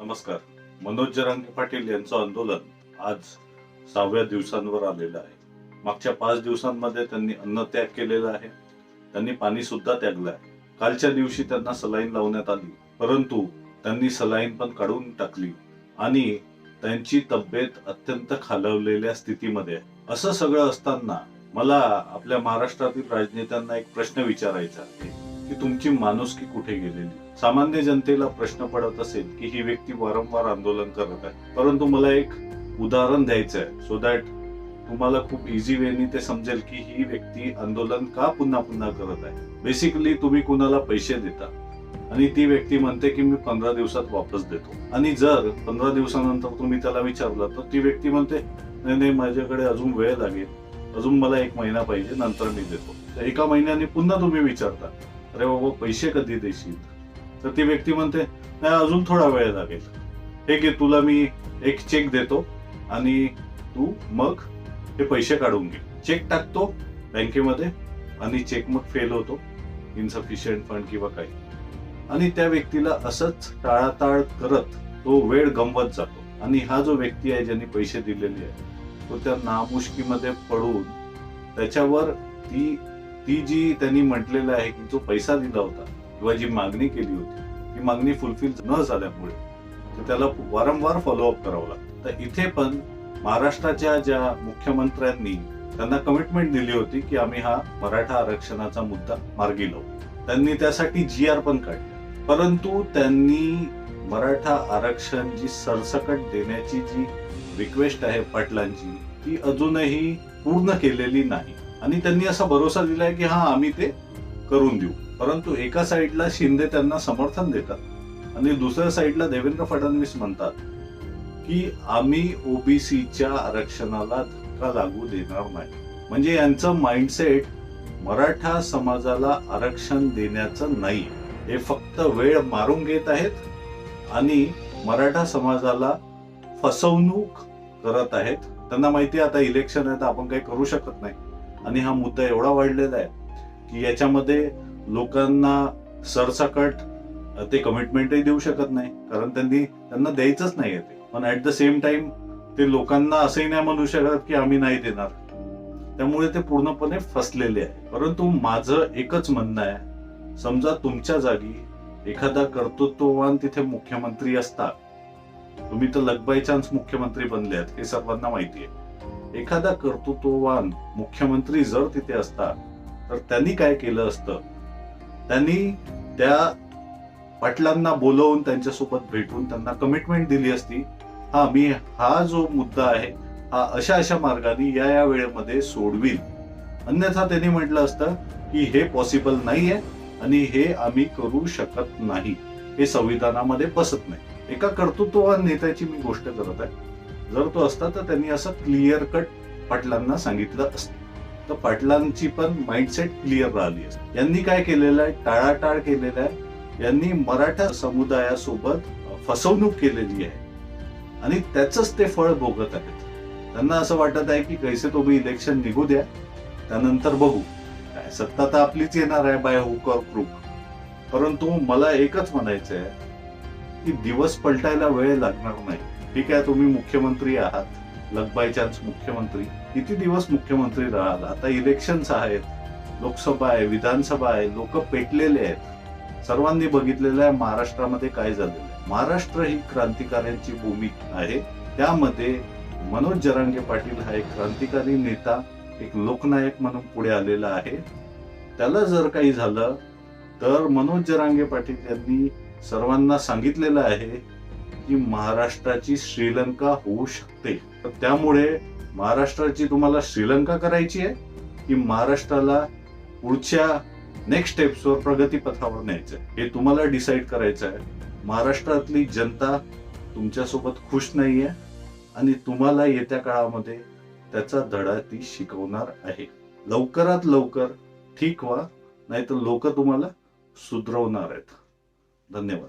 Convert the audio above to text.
नमस्कार. मनोज जरांगे पाटील यांचं आंदोलन आज सहाव्या दिवसांवर आलेलं आहे. मागच्या पाच दिवसांमध्ये त्यांनी अन्नत्याग केलेला आहे. त्यांनी पाणी सुद्धा त्यागलं आहे. कालच्या दिवशी त्यांना सलाईन लावण्यात आली परंतु त्यांनी सलाईन पण काढून टाकली आणि त्यांची तब्येत अत्यंत खालवलेल्या स्थितीमध्ये असं सगळं असताना मला आपल्या महाराष्ट्रातील राजनेत्यांना एक प्रश्न विचारायचा आहे. की तुमची माणुसकी कुठे गेलेली? सामान्य जनतेला प्रश्न पडत असेल की ही व्यक्ती वारंवार आंदोलन करत आहे. परंतु मला एक उदाहरण द्यायचं आहे सो दॅट तुम्हाला खूप इझी वेनी ते समजेल की ही व्यक्ती आंदोलन का पुन्हा पुन्हा करत आहे. बेसिकली तुम्ही कुणाला पैसे देता? आणि ती व्यक्ती म्हणते की मी पंधरा दिवसात वापस देतो. आणि जर पंधरा दिवसानंतर तुम्ही त्याला विचारलं तर ती व्यक्ती म्हणते नाही नाही माझ्याकडे अजून वेळ लागेल. अजून मला एक महिना पाहिजे नंतर मी देतो. एका महिन्याने पुन्हा तुम्ही विचारता. अरे बाबा पैसे कधी देशील? तर ती व्यक्ती म्हणते नाही अजून थोडा वेळ लागेल. हे घे तुला मी एक चेक देतो आणि तू मग हे पैसे काढून घे. चेक टाकतो बँकेमध्ये आणि चेक मग फेल होतो. इनसफिशियंट फंड किंवा काही. आणि त्या व्यक्तीला असंच टाळाटाळ करत तो वेळ गमवत जातो. आणि हा जो व्यक्ती आहे ज्यांनी पैसे दिलेले आहे तो त्या नामुष्कीमध्ये पडून त्याच्यावर ती ती जी त्यांनी म्हटलेलं आहे की जो पैसा दिला होता किंवा जी मागणी केली होती ती मागणी फुलफिल न झाल्यामुळे तर त्याला वारंवार फॉलोअप करावं लागतं. तर इथे पण महाराष्ट्राच्या ज्या मुख्यमंत्र्यांनी त्यांना कमिटमेंट दिली होती की आम्ही हा मराठा आरक्षणाचा मुद्दा मार्गी लावू. त्यांनी त्यासाठी जी आर पण काढली. परंतु त्यांनी मराठा आरक्षण जी सरसकट देण्याची जी रिक्वेस्ट आहे पाटलांची ती अजूनही पूर्ण केलेली नाही. आणि त्यांनी असा भरोसा दिलाय की हा आम्ही ते करून देऊ. परंतु एका साईडला शिंदे त्यांना समर्थन देतात आणि दुसऱ्या साईडला देवेंद्र फडणवीस म्हणतात की आम्ही ओबीसीच्या आरक्षणाला धक्का लागू देणार नाही. म्हणजे यांचं माइंडसेट मराठा समाजाला आरक्षण देण्याचं नाही. हे फक्त वेळ मारून घेत आहेत आणि मराठा समाजाला फसवणूक करत आहेत. त्यांना माहिती आहे आता इलेक्शन आहे तर आपण काही करू शकत नाही. आणि हा मुद्दा एवढा वाढलेला आहे की याच्यामध्ये लोकांना सरसकट ते कमिटमेंटही देऊ शकत नाही कारण त्यांनी त्यांना द्यायचंच नाही ते. पण ऍट द सेम टाइम ते लोकांना असंही नाही म्हणू शकत की आम्ही नाही देणार. त्यामुळे ते पूर्णपणे फसलेले आहे. परंतु माझं एकच म्हणणं आहे समजा तुमच्या जागी एखादा कर्तृत्ववान तिथे मुख्यमंत्री असता तुम्ही तर लगबाय चान्स मुख्यमंत्री बनले आहेत हे सर्वांना माहिती आहे. एखादा कर्तृत्ववान मुख्यमंत्री जर तिथे असता तर त्यांनी काय केलं असतं? त्यांनी त्या पाटलांना बोलवून त्यांच्यासोबत भेटून त्यांना कमिटमेंट दिली असती. हा मी हा जो मुद्दा आहे हा अशा अशा मार्गाने या या वेळेमध्ये सोडवील अन्यथा त्यांनी म्हटलं असतं की हे पॉसिबल नाहीये आणि हे आम्ही करू शकत नाही. हे संविधानामध्ये बसत नाही. एका कर्तृत्ववान नेत्याची मी गोष्ट करत आहे. जर तो असता तर त्यांनी असं क्लिअर कट पाटलांना सांगितलं असतं. तर पाटलांची पण माइंडसेट क्लिअर राहिली असते. यांनी काय केलेलं आहे? टाळाटाळ केलेलं आहे. यांनी मराठा समुदायासोबत फसवणूक केलेली आहे. आणि त्याचंच ते फळ भोगत आहेत. त्यांना असं वाटत आहे की कैसे तुम्ही इलेक्शन निघू द्या त्यानंतर बघू. काय सत्ता तर आपलीच येणार आहे बाय हुक ऑर क्रूक परंतु मला एकच म्हणायचं आहे की दिवस पलटायला वेळ लागणार नाही. ठीक आहे तुम्ही मुख्यमंत्री आहात लक बाय चान्स मुख्यमंत्री. किती दिवस मुख्यमंत्री राहाल? आता इलेक्शन्स आहेत लोकसभा आहे विधानसभा आहे लोक पेटलेले आहेत. सर्वांनी बघितलेलं आहे महाराष्ट्रामध्ये काय झालेलं आहे. महाराष्ट्र ही क्रांतिकाऱ्यांची भूमी आहे. त्यामध्ये मनोज जरांगे पाटील हा एक क्रांतिकारी नेता एक लोकनायक म्हणून पुढे आलेला आहे. त्याला जर काही झालं तर मनोज जरांगे पाटील यांनी सर्वांना सांगितलेलं आहे की महाराष्ट्राची श्रीलंका होऊ शकते. तर त्यामुळे महाराष्ट्राची तुम्हाला श्रीलंका करायची आहे की महाराष्ट्राला पुढच्या नेक्स्ट स्टेप्सवर प्रगती पथावर न्यायचं आहे हे तुम्हाला डिसाईड करायचं आहे. महाराष्ट्रातली जनता तुमच्यासोबत खुश नाहीये आणि तुम्हाला येत्या काळामध्ये त्याचा धडा ती शिकवणार आहे. लवकरात लवकर ठीक व्हा नाहीतर लोक तुम्हाला सुधरवणार आहेत. धन्यवाद.